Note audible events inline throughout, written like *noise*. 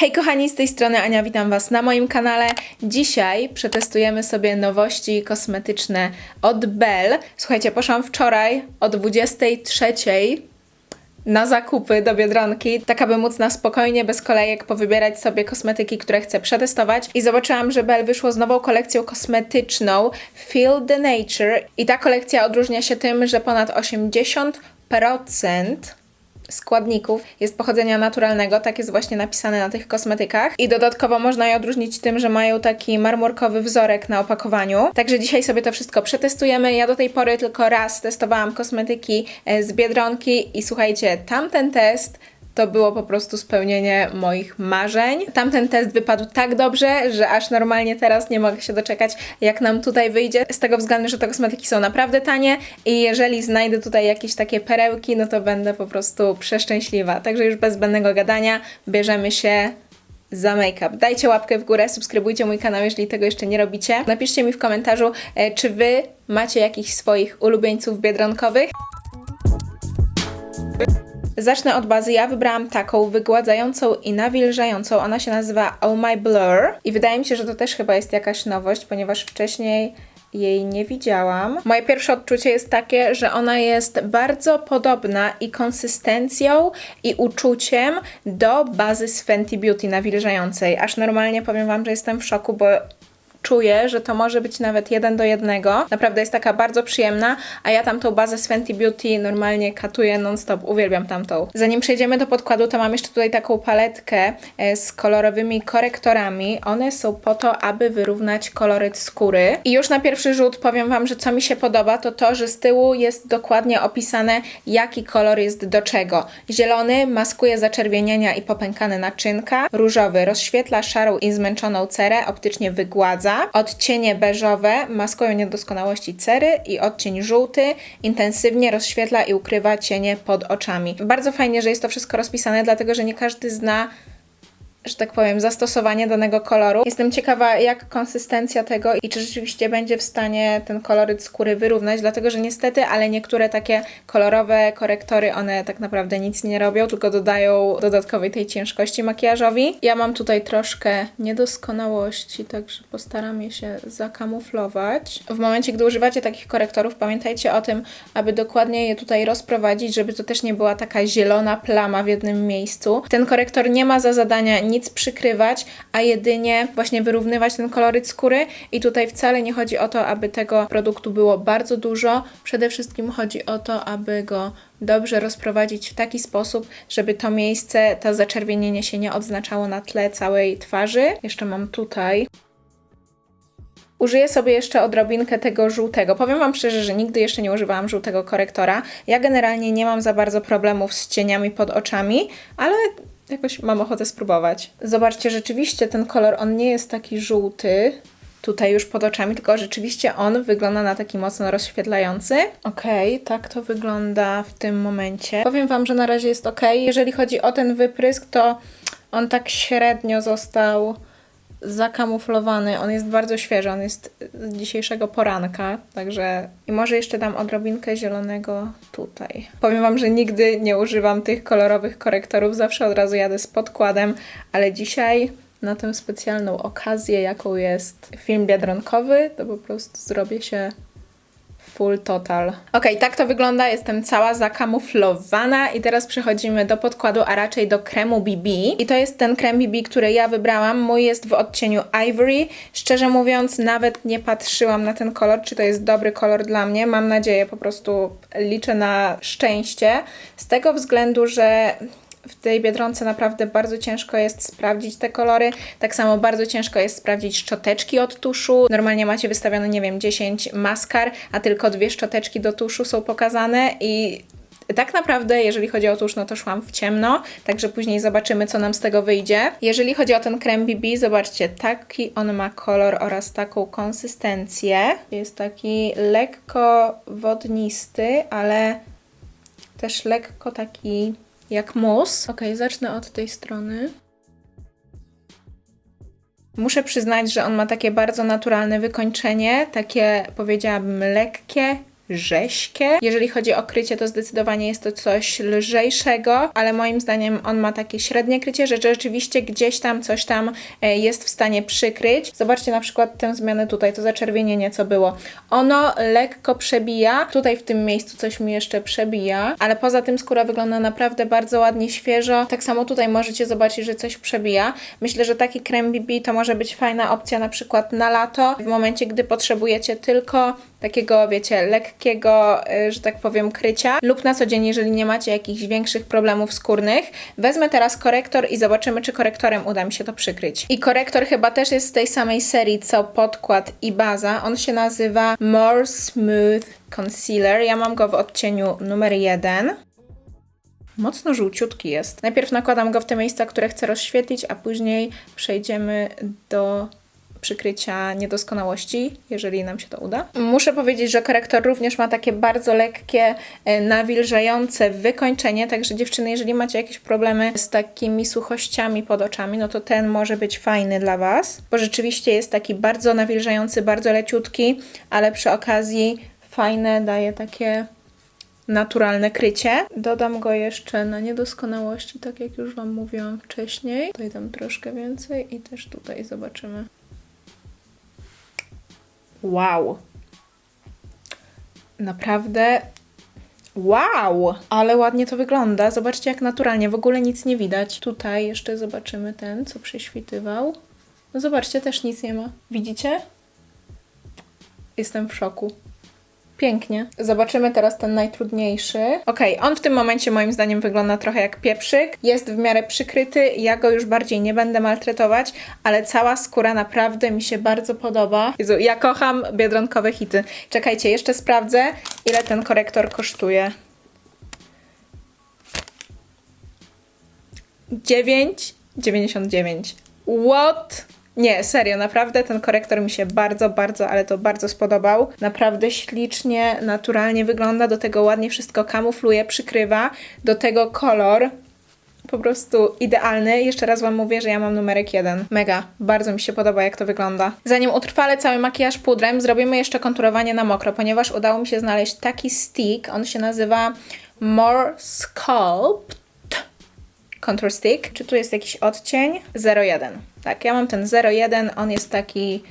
Hej kochani, z tej strony Ania, witam Was na moim kanale. Dzisiaj przetestujemy sobie nowości kosmetyczne od Bell. Słuchajcie, poszłam wczoraj o 23 na zakupy do Biedronki, tak aby móc na spokojnie, bez kolejek powybierać sobie kosmetyki, które chcę przetestować i zobaczyłam, że Bell wyszło z nową kolekcją kosmetyczną Feel the Nature i ta kolekcja odróżnia się tym, że ponad 80% składników jest pochodzenia naturalnego, tak jest właśnie napisane na tych kosmetykach. I dodatkowo można je odróżnić tym, że mają taki marmurkowy wzorek na opakowaniu. Także dzisiaj sobie to wszystko przetestujemy. Ja do tej pory tylko raz testowałam kosmetyki e, z Biedronki i słuchajcie, tamten test to było po prostu spełnienie moich marzeń. Tamten test wypadł tak dobrze, że aż normalnie teraz nie mogę się doczekać, jak nam tutaj wyjdzie. Z tego względu, że te kosmetyki są naprawdę tanie i jeżeli znajdę tutaj jakieś takie perełki, no to będę po prostu przeszczęśliwa. Także już bez zbędnego gadania bierzemy się za make-up. Dajcie łapkę w górę, subskrybujcie mój kanał, jeżeli tego jeszcze nie robicie. Napiszcie mi w komentarzu, e, czy wy macie jakichś swoich ulubieńców biedronkowych. Zacznę od bazy. Ja wybrałam taką wygładzającą i nawilżającą. Ona się nazywa Oh My Blur. I wydaje mi się, że to też chyba jest jakaś nowość, ponieważ wcześniej jej nie widziałam. Moje pierwsze odczucie jest takie, że ona jest bardzo podobna i konsystencją, i uczuciem do bazy z Fenty Beauty nawilżającej. Aż normalnie powiem Wam, że jestem w szoku, bo czuję, że to może być nawet jeden do jednego. Naprawdę jest taka bardzo przyjemna, a ja tamtą bazę z Fenty Beauty normalnie katuję non-stop. Uwielbiam tamtą. Zanim przejdziemy do podkładu, to mam jeszcze tutaj taką paletkę e, z kolorowymi korektorami. One są po to, aby wyrównać koloryt skóry. I już na pierwszy rzut powiem Wam, że co mi się podoba, to to, że z tyłu jest dokładnie opisane, jaki kolor jest do czego. Zielony maskuje zaczerwienienia i popękane naczynka. Różowy rozświetla szarą i zmęczoną cerę, optycznie wygładza. Odcienie beżowe maskują niedoskonałości cery i odcień żółty intensywnie rozświetla i ukrywa cienie pod oczami. Bardzo fajnie, że jest to wszystko rozpisane, dlatego że nie każdy zna że tak powiem, zastosowanie danego koloru. Jestem ciekawa, jak konsystencja tego i czy rzeczywiście będzie w stanie ten koloryt skóry wyrównać, dlatego że niestety, ale niektóre takie kolorowe korektory, one tak naprawdę nic nie robią, tylko dodają dodatkowej tej ciężkości makijażowi. Ja mam tutaj troszkę niedoskonałości, także postaram je się zakamuflować. W momencie, gdy używacie takich korektorów, pamiętajcie o tym, aby dokładnie je tutaj rozprowadzić, żeby to też nie była taka zielona plama w jednym miejscu. Ten korektor nie ma za zadania nic przykrywać, a jedynie właśnie wyrównywać ten koloryt skóry i tutaj wcale nie chodzi o to, aby tego produktu było bardzo dużo. Przede wszystkim chodzi o to, aby go dobrze rozprowadzić w taki sposób, żeby to miejsce, to zaczerwienienie się nie odznaczało na tle całej twarzy. Jeszcze mam tutaj. Użyję sobie jeszcze odrobinkę tego żółtego. Powiem Wam szczerze, że nigdy jeszcze nie używałam żółtego korektora. Ja generalnie nie mam za bardzo problemów z cieniami pod oczami, ale jakoś mam ochotę spróbować. Zobaczcie, rzeczywiście ten kolor, on nie jest taki żółty, tutaj już pod oczami, tylko rzeczywiście on wygląda na taki mocno rozświetlający. Okej, okay, tak to wygląda w tym momencie. Powiem Wam, że na razie jest ok. Jeżeli chodzi o ten wyprysk, to on tak średnio został zakamuflowany. On jest bardzo świeży, on jest z dzisiejszego poranka, także i może jeszcze dam odrobinkę zielonego tutaj. Powiem Wam, że nigdy nie używam tych kolorowych korektorów, zawsze od razu jadę z podkładem, ale dzisiaj na tę specjalną okazję, jaką jest film biedronkowy, to po prostu zrobię się full total. Ok, tak to wygląda, jestem cała zakamuflowana i teraz przechodzimy do podkładu, a raczej do kremu BB. I to jest ten krem BB, który ja wybrałam. Mój jest w odcieniu Ivory. Szczerze mówiąc, nawet nie patrzyłam na ten kolor, czy to jest dobry kolor dla mnie. Mam nadzieję, po prostu liczę na szczęście. Z tego względu, że w tej Biedronce naprawdę bardzo ciężko jest sprawdzić te kolory. Tak samo bardzo ciężko jest sprawdzić szczoteczki od tuszu. Normalnie macie wystawione, nie wiem, 10 maskar, a tylko dwie szczoteczki do tuszu są pokazane i tak naprawdę, jeżeli chodzi o tusz, no to szłam w ciemno, także później zobaczymy, co nam z tego wyjdzie. Jeżeli chodzi o ten krem BB, zobaczcie, taki on ma kolor oraz taką konsystencję. Jest taki lekko wodnisty, ale też lekko taki jak mus. Ok, zacznę od tej strony. Muszę przyznać, że on ma takie bardzo naturalne wykończenie, takie powiedziałabym lekkie, rześkie. Jeżeli chodzi o krycie, to zdecydowanie jest to coś lżejszego, ale moim zdaniem on ma takie średnie krycie, że rzeczywiście gdzieś tam coś tam e, jest w stanie przykryć. Zobaczcie na przykład tę zmianę tutaj, to zaczerwienienie, co było. Ono lekko przebija, tutaj w tym miejscu coś mi jeszcze przebija, ale poza tym skóra wygląda naprawdę bardzo ładnie, świeżo. Tak samo tutaj możecie zobaczyć, że coś przebija. Myślę, że taki krem BB to może być fajna opcja na przykład na lato, w momencie, gdy potrzebujecie tylko takiego, wiecie, lekkiego, y, że tak powiem, krycia lub na co dzień, jeżeli nie macie jakichś większych problemów skórnych. Wezmę teraz korektor i zobaczymy, czy korektorem uda mi się to przykryć. I korektor chyba też jest z tej samej serii, co podkład i baza. On się nazywa More Smooth Concealer. Ja mam go w odcieniu numer 1. Mocno żółciutki jest. Najpierw nakładam go w te miejsca, które chcę rozświetlić, a później przejdziemy do przykrycia niedoskonałości, jeżeli nam się to uda. Muszę powiedzieć, że korektor również ma takie bardzo lekkie, e, nawilżające wykończenie, także dziewczyny, jeżeli macie jakieś problemy z takimi suchościami pod oczami, no to ten może być fajny dla Was, bo rzeczywiście jest taki bardzo nawilżający, bardzo leciutki, ale przy okazji fajne, daje takie naturalne krycie. Dodam go jeszcze na niedoskonałości, tak jak już Wam mówiłam wcześniej. Tutaj dam troszkę więcej i też tutaj zobaczymy. Wow. Naprawdę. Wow! Ale ładnie to wygląda. Zobaczcie, jak naturalnie. W ogóle nic nie widać. Tutaj jeszcze zobaczymy ten, co prześwitywał. No zobaczcie, też nic nie ma. Widzicie? Jestem w szoku. Pięknie. Zobaczymy teraz ten najtrudniejszy. Ok, on w tym momencie moim zdaniem wygląda trochę jak pieprzyk. Jest w miarę przykryty. Ja go już bardziej nie będę maltretować, ale cała skóra naprawdę mi się bardzo podoba. Jezu, ja kocham biedronkowe hity. Czekajcie, jeszcze sprawdzę, ile ten korektor kosztuje. 9,99. What? Nie, serio, naprawdę ten korektor mi się bardzo, bardzo, ale to bardzo spodobał. Naprawdę ślicznie, naturalnie wygląda, do tego ładnie wszystko kamufluje, przykrywa, do tego kolor po prostu idealny. Jeszcze raz Wam mówię, że ja mam numerek jeden. Mega, bardzo mi się podoba, jak to wygląda. Zanim utrwalę cały makijaż pudrem, zrobimy jeszcze konturowanie na mokro, ponieważ udało mi się znaleźć taki stick. On się nazywa More Sculpt Contour Stick. Czy tu jest jakiś odcień? 01. Tak, ja mam ten 01, on jest taki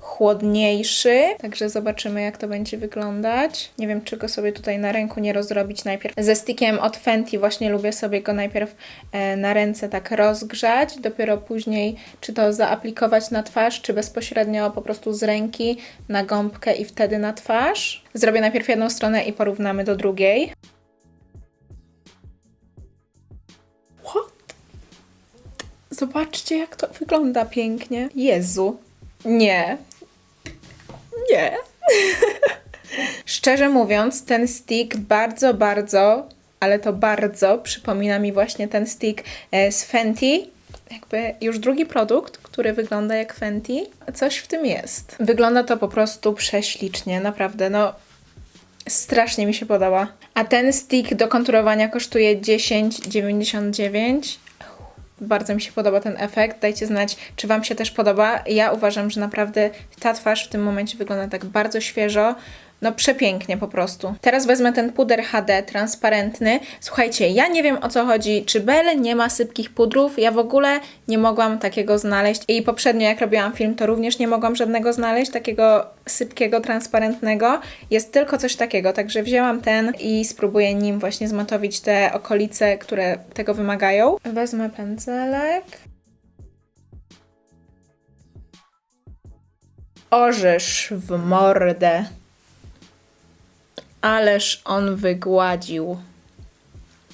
chłodniejszy, także zobaczymy jak to będzie wyglądać. Nie wiem, czy go sobie tutaj na ręku nie rozrobić najpierw. Ze stickiem od Fenty właśnie lubię sobie go najpierw e, na ręce tak rozgrzać, dopiero później czy to zaaplikować na twarz, czy bezpośrednio po prostu z ręki na gąbkę i wtedy na twarz. Zrobię najpierw jedną stronę i porównamy do drugiej. Zobaczcie, jak to wygląda pięknie. Jezu. Nie. Nie. *laughs* Szczerze mówiąc, ten stick bardzo, bardzo, ale to bardzo przypomina mi właśnie ten stick e, z Fenty. Jakby już drugi produkt, który wygląda jak Fenty. Coś w tym jest. Wygląda to po prostu prześlicznie, naprawdę. No, strasznie mi się podoba. A ten stick do konturowania kosztuje 10,99 bardzo mi się podoba ten efekt. Dajcie znać, czy Wam się też podoba. Ja uważam, że naprawdę ta twarz w tym momencie wygląda tak bardzo świeżo. No przepięknie po prostu. Teraz wezmę ten puder HD transparentny. Słuchajcie, ja nie wiem o co chodzi, czy Belle nie ma sypkich pudrów. Ja w ogóle nie mogłam takiego znaleźć. I poprzednio jak robiłam film, to również nie mogłam żadnego znaleźć, takiego sypkiego, transparentnego. Jest tylko coś takiego, także wzięłam ten i spróbuję nim właśnie zmatowić te okolice, które tego wymagają. Wezmę pędzelek. Orzesz w mordę. Ależ on wygładził.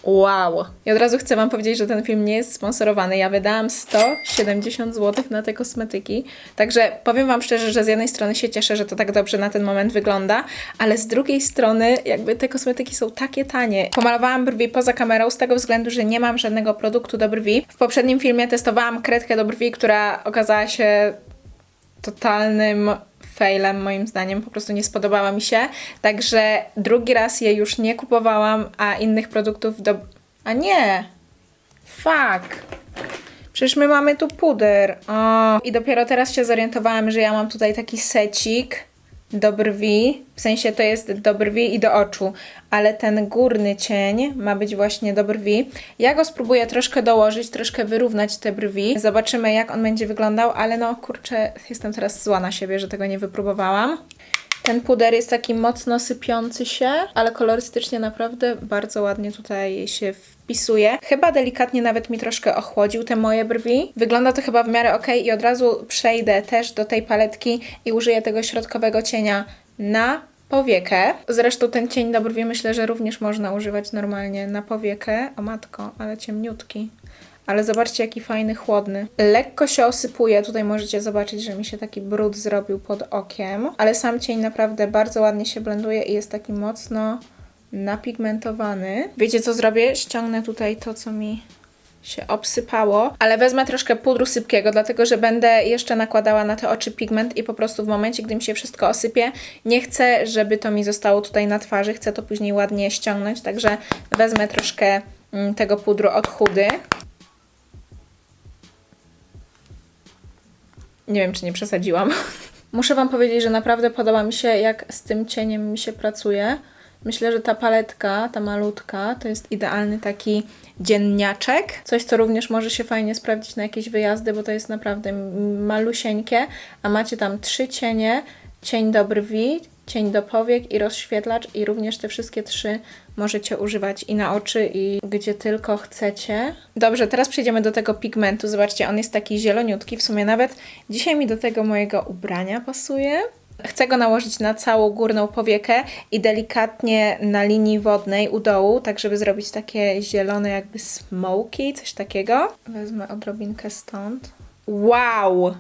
Wow. I od razu chcę Wam powiedzieć, że ten film nie jest sponsorowany. Ja wydałam 170 zł na te kosmetyki. Także powiem Wam szczerze, że z jednej strony się cieszę, że to tak dobrze na ten moment wygląda, ale z drugiej strony jakby te kosmetyki są takie tanie. Pomalowałam brwi poza kamerą z tego względu, że nie mam żadnego produktu do brwi. W poprzednim filmie testowałam kredkę do brwi, która okazała się totalnym failem moim zdaniem, po prostu nie spodobała mi się. Także drugi raz je już nie kupowałam, a innych produktów do... A nie! Fuck! Przecież my mamy tu puder. O. I dopiero teraz się zorientowałam, że ja mam tutaj taki secik do brwi, w sensie to jest do brwi i do oczu, ale ten górny cień ma być właśnie do brwi. Ja go spróbuję troszkę dołożyć, troszkę wyrównać te brwi. Zobaczymy jak on będzie wyglądał, ale no kurczę, jestem teraz zła na siebie, że tego nie wypróbowałam. Ten puder jest taki mocno sypiący się, ale kolorystycznie naprawdę bardzo ładnie tutaj się wpisuje. Chyba delikatnie nawet mi troszkę ochłodził te moje brwi. Wygląda to chyba w miarę ok i od razu przejdę też do tej paletki i użyję tego środkowego cienia na powiekę. Zresztą ten cień do brwi myślę, że również można używać normalnie na powiekę. O matko, ale ciemniutki. Ale zobaczcie, jaki fajny, chłodny. Lekko się osypuje. Tutaj możecie zobaczyć, że mi się taki brud zrobił pod okiem. Ale sam cień naprawdę bardzo ładnie się blenduje i jest taki mocno napigmentowany. Wiecie, co zrobię? Ściągnę tutaj to, co mi się obsypało, ale wezmę troszkę pudru sypkiego, dlatego że będę jeszcze nakładała na te oczy pigment i po prostu w momencie, gdy mi się wszystko osypie, nie chcę, żeby to mi zostało tutaj na twarzy, chcę to później ładnie ściągnąć, także wezmę troszkę mm, tego pudru od chudy. Nie wiem, czy nie przesadziłam. *laughs* Muszę Wam powiedzieć, że naprawdę podoba mi się, jak z tym cieniem mi się pracuje. Myślę, że ta paletka, ta malutka, to jest idealny taki dzienniaczek. Coś, co również może się fajnie sprawdzić na jakieś wyjazdy, bo to jest naprawdę malusieńkie. A macie tam trzy cienie, cień do brwi, cień do powiek i rozświetlacz i również te wszystkie trzy możecie używać i na oczy i gdzie tylko chcecie. Dobrze, teraz przejdziemy do tego pigmentu. Zobaczcie, on jest taki zieloniutki. W sumie nawet dzisiaj mi do tego mojego ubrania pasuje. Chcę go nałożyć na całą górną powiekę i delikatnie na linii wodnej u dołu, tak żeby zrobić takie zielone jakby smoky, coś takiego. Wezmę odrobinkę stąd. Wow!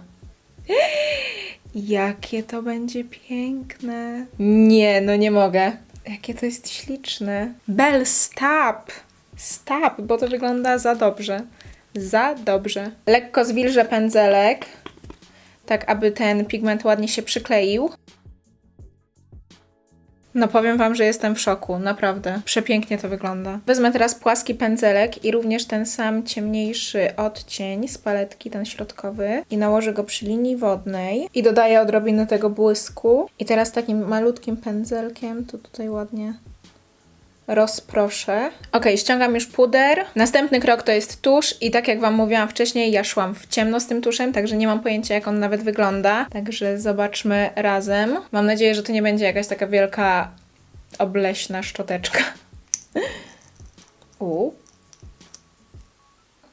Jakie to będzie piękne. Nie, no nie mogę. Jakie to jest śliczne. Bell, stop! Stop, bo to wygląda za dobrze. Za dobrze. Lekko zwilżę pędzelek, tak aby ten pigment ładnie się przykleił. No powiem Wam, że jestem w szoku, naprawdę. Przepięknie to wygląda. Wezmę teraz płaski pędzelek i również ten sam ciemniejszy odcień z paletki, ten środkowy i nałożę go przy linii wodnej i dodaję odrobinę tego błysku. I teraz takim malutkim pędzelkiem to tutaj ładnie rozproszę. Ok, ściągam już puder. Następny krok to jest tusz i tak jak Wam mówiłam wcześniej, ja szłam w ciemno z tym tuszem, także nie mam pojęcia jak on nawet wygląda. Także zobaczmy razem. Mam nadzieję, że to nie będzie jakaś taka wielka obleśna szczoteczka. U.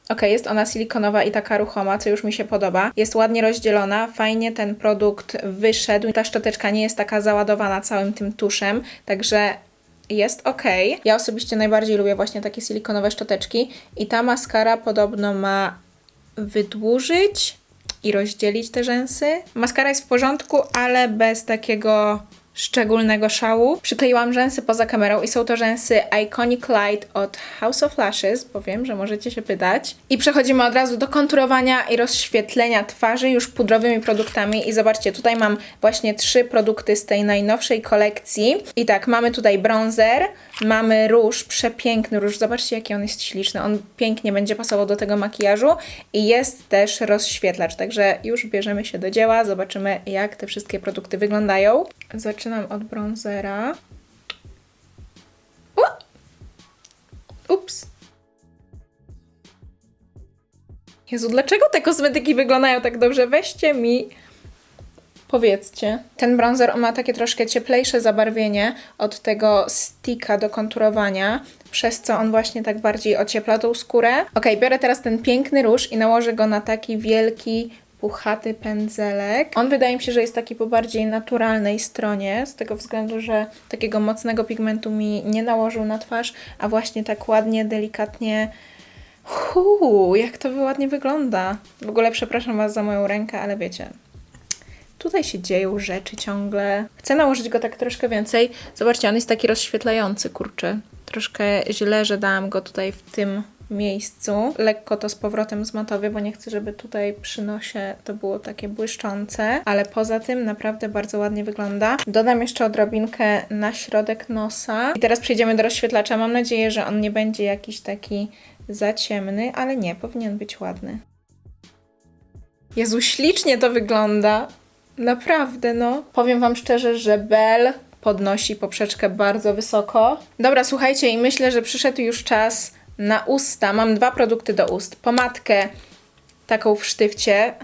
Ok, jest ona silikonowa i taka ruchoma, co już mi się podoba. Jest ładnie rozdzielona, fajnie ten produkt wyszedł. Ta szczoteczka nie jest taka załadowana całym tym tuszem, także jest ok. Ja osobiście najbardziej lubię właśnie takie silikonowe szczoteczki i ta maskara podobno ma wydłużyć i rozdzielić te rzęsy. Maskara jest w porządku, ale bez takiego szczególnego szału. Przykleiłam rzęsy poza kamerą i są to rzęsy Iconic Light od House of Lashes, bo wiem, że możecie się pytać. I przechodzimy od razu do konturowania i rozświetlenia twarzy już pudrowymi produktami. I zobaczcie, tutaj mam właśnie trzy produkty z tej najnowszej kolekcji. I tak, mamy tutaj bronzer, mamy róż, przepiękny róż. Zobaczcie, jaki on jest śliczny. On pięknie będzie pasował do tego makijażu. I jest też rozświetlacz, także już bierzemy się do dzieła. Zobaczymy, jak te wszystkie produkty wyglądają. Zaczynam od bronzera. O! Ups. Jezu, dlaczego te kosmetyki wyglądają tak dobrze? Weźcie mi. Powiedzcie. Ten bronzer on ma takie troszkę cieplejsze zabarwienie od tego sticka do konturowania, przez co on właśnie tak bardziej ociepla tą skórę. Ok, biorę teraz ten piękny róż i nałożę go na taki wielki, puchaty pędzelek. On wydaje mi się, że jest taki po bardziej naturalnej stronie, z tego względu, że takiego mocnego pigmentu mi nie nałożył na twarz, a właśnie tak ładnie, delikatnie Huu, jak to ładnie wygląda. W ogóle przepraszam Was za moją rękę, ale wiecie, tutaj się dzieją rzeczy ciągle. Chcę nałożyć go tak troszkę więcej. Zobaczcie, on jest taki rozświetlający, kurczę. Troszkę źle, że dałam go tutaj w tym miejscu. Lekko to z powrotem zmatowię, bo nie chcę, żeby tutaj przy nosie to było takie błyszczące, ale poza tym naprawdę bardzo ładnie wygląda. Dodam jeszcze odrobinkę na środek nosa. I teraz przejdziemy do rozświetlacza. Mam nadzieję, że on nie będzie jakiś taki za ciemny, ale nie, powinien być ładny. Jezu, ślicznie to wygląda. Naprawdę, no. Powiem Wam szczerze, że Bell podnosi poprzeczkę bardzo wysoko. Dobra, słuchajcie, i myślę, że przyszedł już czas na usta. Mam dwa produkty do ust. Pomadkę taką w sztywcie.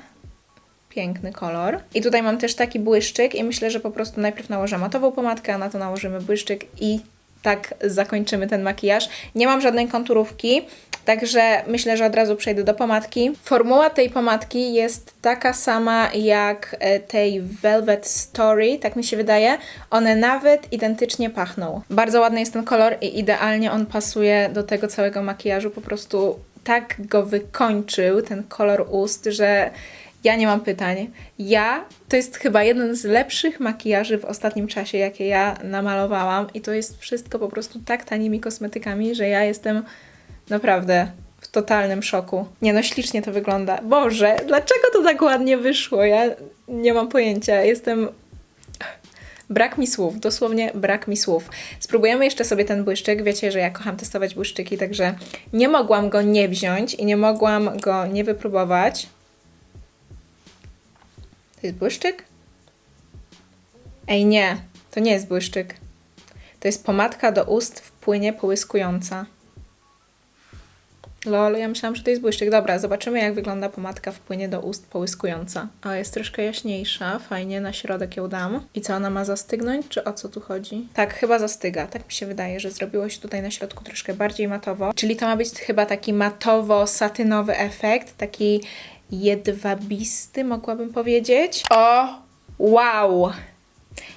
Piękny kolor. I tutaj mam też taki błyszczyk i myślę, że po prostu najpierw nałożę matową pomadkę, a na to nałożymy błyszczyk i tak zakończymy ten makijaż. Nie mam żadnej konturówki, także myślę, że od razu przejdę do pomadki. Formuła tej pomadki jest taka sama jak e, tej Velvet Story, tak mi się wydaje. One nawet identycznie pachną. Bardzo ładny jest ten kolor i idealnie on pasuje do tego całego makijażu. Po prostu tak go wykończył, ten kolor ust, że ja nie mam pytań. Ja to jest chyba jeden z lepszych makijaży w ostatnim czasie, jakie ja namalowałam, i to jest wszystko po prostu tak tanimi kosmetykami, że ja jestem naprawdę w totalnym szoku. Nie no, ślicznie to wygląda. Boże, dlaczego to tak ładnie wyszło? Ja nie mam pojęcia. Jestem Brak mi słów, dosłownie brak mi słów. Spróbujemy jeszcze sobie ten błyszczyk. Wiecie, że ja kocham testować błyszczyki, także nie mogłam go nie wziąć i nie mogłam go nie wypróbować. To jest błyszczyk? Ej, nie, to nie jest błyszczyk. To jest pomadka do ust w płynie połyskująca. Lol, ja myślałam, że to jest błyszczyk. Dobra, zobaczymy jak wygląda pomadka w płynie do ust połyskująca. A jest troszkę jaśniejsza, fajnie, na środek ją dam. I co, ona ma zastygnąć, czy o co tu chodzi? Tak, chyba zastyga. Tak mi się wydaje, że zrobiło się tutaj na środku troszkę bardziej matowo. Czyli to ma być chyba taki matowo-satynowy efekt, taki jedwabisty, mogłabym powiedzieć. O, wow!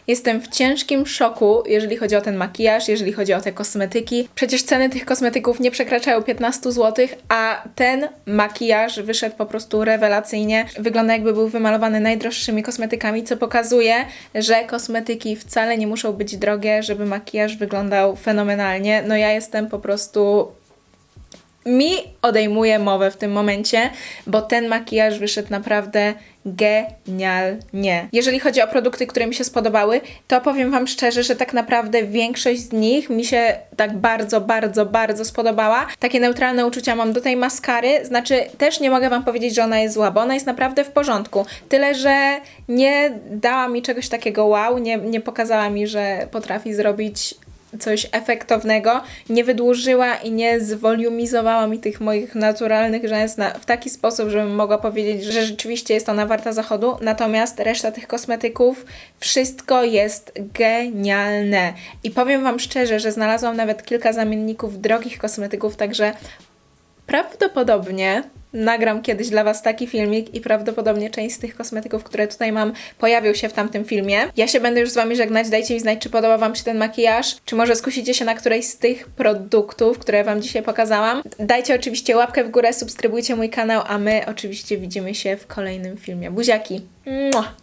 Jestem w ciężkim szoku, jeżeli chodzi o ten makijaż, jeżeli chodzi o te kosmetyki. Przecież ceny tych kosmetyków nie przekraczają 15 zł, a ten makijaż wyszedł po prostu rewelacyjnie. Wygląda jakby był wymalowany najdroższymi kosmetykami, co pokazuje, że kosmetyki wcale nie muszą być drogie, żeby makijaż wyglądał fenomenalnie. No ja jestem po prostu mi odejmuje mowę w tym momencie, bo ten makijaż wyszedł naprawdę genialnie. Jeżeli chodzi o produkty, które mi się spodobały, to powiem Wam szczerze, że tak naprawdę większość z nich mi się tak bardzo, bardzo, bardzo spodobała. Takie neutralne uczucia mam do tej maskary, znaczy też nie mogę Wam powiedzieć, że ona jest zła, bo ona jest naprawdę w porządku. Tyle, że nie dała mi czegoś takiego wow, nie, nie pokazała mi, że potrafi zrobić coś efektownego, nie wydłużyła i nie zwolumizowała mi tych moich naturalnych rzęs na, w taki sposób, żebym mogła powiedzieć, że rzeczywiście jest ona warta zachodu. Natomiast reszta tych kosmetyków, wszystko jest genialne. I powiem Wam szczerze, że znalazłam nawet kilka zamienników drogich kosmetyków, także prawdopodobnie nagram kiedyś dla Was taki filmik i prawdopodobnie część z tych kosmetyków, które tutaj mam, pojawią się w tamtym filmie. Ja się będę już z Wami żegnać. Dajcie mi znać, czy podoba Wam się ten makijaż, czy może skusicie się na którejś z tych produktów, które Wam dzisiaj pokazałam. Dajcie oczywiście łapkę w górę, subskrybujcie mój kanał, a my oczywiście widzimy się w kolejnym filmie. Buziaki! Mua!